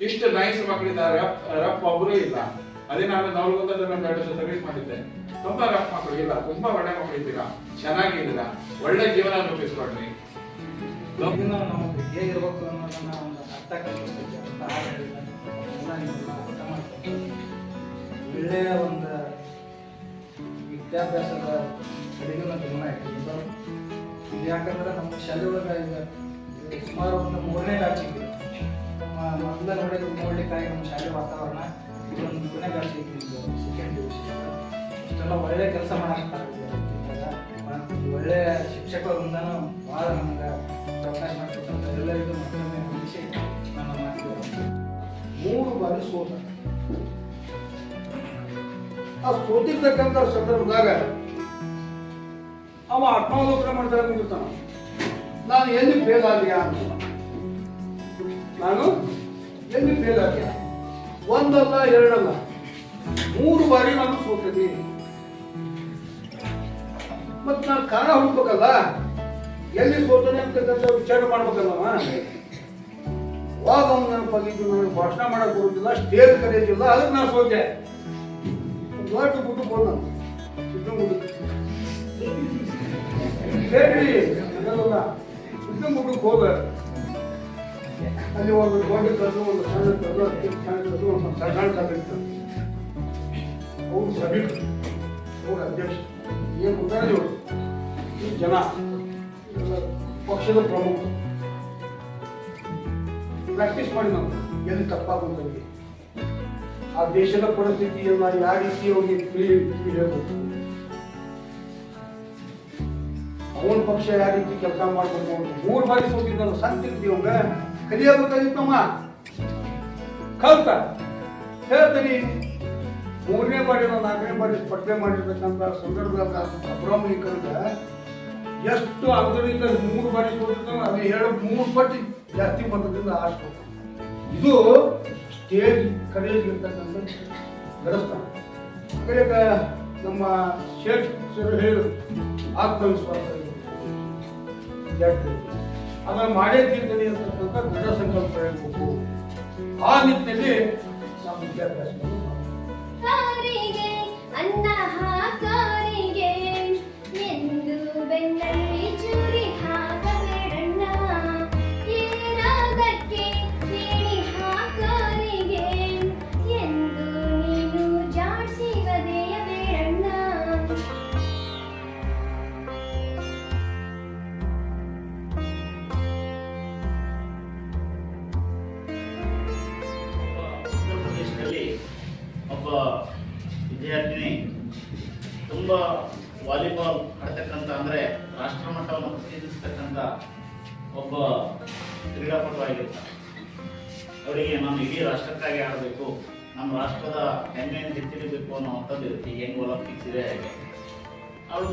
ಇಷ್ಟು ನೈಸ್ ಮಕ್ಕಳಿದ್ದಾರೆ rough rough ಒಬ್ರು ಇಲ್ಲ. ಅದೇ ನಾನು ನವಲಗುಂದದಲ್ಲಿ ಎರಡು ಸರ್ವಿಸ್ ಮಾಡಿದ್ದೆ. ತುಂಬಾ ರಫ್ ಮಕ್ಕಳು ಇಲ್ಲ. ತುಂಬಾ ಒಳ್ಳೆ ಮಕ್ಕಳು ಇದ್ದೀರಾ? ಚೆನ್ನಾಗಿದ್ದೀರಾ? ಒಳ್ಳೆ ಜೀವನ ರೂಪಿಸ್ಕೊಡ್ರಿ ಅನ್ನೋದನ್ನ ಒಂದು ಅರ್ಥ ಒಳ್ಳೆಯ ಒಂದು ವಿದ್ಯಾಭ್ಯಾಸದ ಕಡೆಗೆ ಗಮನ ಇಟ್ಟಿದ್ದು ಯಾಕಂದ್ರೆ ನಮ್ಮ ಶಾಲೆ ನಮ್ಮ ಶಾಲೆ ವಾತಾವರಣ ಇದೊಂದು ಇದ್ದು ಸೆಕೆಂಡ್ ಡಿವಿಷನ್ ಇಷ್ಟೆಲ್ಲ ಒಳ್ಳೆ ಕೆಲಸ ಮಾಡಾಕ್ತಾರೆ ಒಳ್ಳೆ ಶಿಕ್ಷಕರಿಂದನೂ ಭಾಳ ನಮ್ಗೆ ಅವಕಾಶ ಮಾಡ್ಕೊಟ್ಟಂತ ಎಲ್ಲರಿಗೂ ಮತ್ತೊಮ್ಮೆ ಹೊಂದಿಸಿ ನಾನು ಮಾತಿಗೆ ಮೂರು ಬಾರಿ ಸೋತ. ಆ ಸೋತಿರ್ತಕ್ಕಂಥ ಸಂದರ್ಭದಾಗ ಅವ ಆತ್ಮಾವಲೋಕನ ಮಾಡ್ತಾ ನಿಂತಿರ್ತಾನ ನಾನು ಎಲ್ಲಿ ಫೇಲ್ ಆಗ್ಯಾ ಅಂತ. ನಾನು ಎಲ್ಲಿ ಫೇಲ್ ಆಗ್ಯಾ? ಒಂದಲ್ಲ ಎರಡಲ್ಲ. ಮೂರು ಬಾರಿ ನಾನು ಸೋತಿದ್ದೀನಿ ಮತ್ ನಾನು ಕಾರಣ ಹುಡ್ಬೇಕಲ್ಲ ಎಲ್ಲಿ ಸೋತನೆ ಅಂತಕ್ಕಂಥ ವಿಚಾರ ಮಾಡ್ಬೇಕಲ್ಲ ಅವ. ಅವಾಗ ಅವ್ನು ನೆನಪಾಗಿದ್ದು ನನಗೆ ಭಾಷಣ ಮಾಡಕ್ ಬರುದಿಲ್ಲ, ಸ್ಟೇಜ್ ಕರೆಯೋದಿಲ್ಲ, ಅದಕ್ಕೆ ನಾನು ಸೋತೆ. ದೊಡ್ಡ ಬಿಟ್ಟು ಬಂದ ಹೇಳ್ರಿ ಅದಲ್ಲ ಹೋಗ ಅಲ್ಲಿ ಒಂದು ದೊಡ್ಡ ಒಂದು ಸಣ್ಣ ಕಲ್ಲು ಒಂದು ಸಣ್ಣ ಸಣ್ಣ ಇತ್ತು ಅವ್ರು ಅವ್ರ ಏನು ಜನ ಪಕ್ಷದ ಪ್ರಮುಖ ಪ್ರಾಕ್ಟೀಸ್ ಮಾಡಿ ನಾವು. ಎಲ್ಲಿ ತಪ್ಪಾಗುತ್ತೆ ಆ ದೇಶದ ಪರಿಸ್ಥಿತಿಯನ್ನ ಯಾವ ರೀತಿ ಹೋಗಿ ತಿಳಿ ತಿಳಿಯಬೇಕು? ಅವನ ಪಕ್ಷ ಯಾವ ರೀತಿ ಕೆಲಸ ಮಾಡ್ಬೇಕು ಅಂತ ಮೂರು ಬಾರಿ ಸೋತಿದ್ದ ಸಂತಿರ್ತೀವಿ ಅವಂಗ ಕಲಿಯಬೇಕಾಗಿತ್ತಮ್ಮ ಕಲ್ತ. ಹೇಳ್ತೀನಿ. ಮೂರನೇ ಬಾರಿ ನಾಲ್ಕನೇ ಬಾರಿ ಸ್ಪರ್ಧೆ ಮಾಡಿರ್ತಕ್ಕಂಥ ಸಂದರ್ಭದಾಗ ಅಬ್ರಾಹ್ಮಣಿಕರಿಗೆ ಎಷ್ಟು ಆಂತರಿಕ ಮೂರು ಬಾರಿ ಸೋತಿರ್ತಾನೆ ಅದು ಎರಡು ಮೂರು ಪಟ್ಟಿ ಜಾಸ್ತಿ ಮತದಿಂದ ಆರಿಸ್ಬೇಕು ಇದು ಸ್ಟೇಜ್ ಕರೆಯಲ್ಲಿ ಇರ್ತಕ್ಕಂಥ ಗಡಸ್ತಾನ ನಮ್ಮ ಶೇಖ್ ಆತ್ಮವಿಶ್ವಾಸ ಆತ್ಮವಿಶ್ವಾಸ ಅದನ್ನು ಮಾಡೇ ತೀರ್ತೀನಿ ಅಂತಕ್ಕಂಥ ದೃಢ ಸಂಕಲ್ಪ ಹೇಳಬೇಕು ಆ ನಿಟ್ಟಿನಲ್ಲಿ ನಾವು ವಿದ್ಯಾಭ್ಯಾಸ ಅನ್ನ ಹಾಕಾರಿಗೆ ಒಬ್ಬ ವಿದ್ಯಾರ್ಥಿನಿ ತುಂಬ ವಾಲಿಬಾಲ್ ಆಡ್ತಕ್ಕಂಥ ಅಂದರೆ ರಾಷ್ಟ್ರಮಟ್ಟವನ್ನು ಪ್ರತಿನಿಧಿಸ್ತಕ್ಕಂಥ ಒಬ್ಬ ಕ್ರೀಡಾಪಟು ಆಗಿರ್ತಾರೆ ಅವರಿಗೆ ನಾನು ಇಡೀ ರಾಷ್ಟ್ರಕ್ಕಾಗಿ ಆಡಬೇಕು, ನಮ್ಮ ರಾಷ್ಟ್ರದ ಹೆಮ್ಮೆಯನ್ನು ಹೆಚ್ಚಿಡಬೇಕು ಅನ್ನೋ ಅಂಥದ್ದು ಇರುತ್ತೆ ಹೆಂಗೆ ಒಲಿಂಪಿಕ್ಸ್ ಇದೆ ಹಾಗೆ. ಅವಳು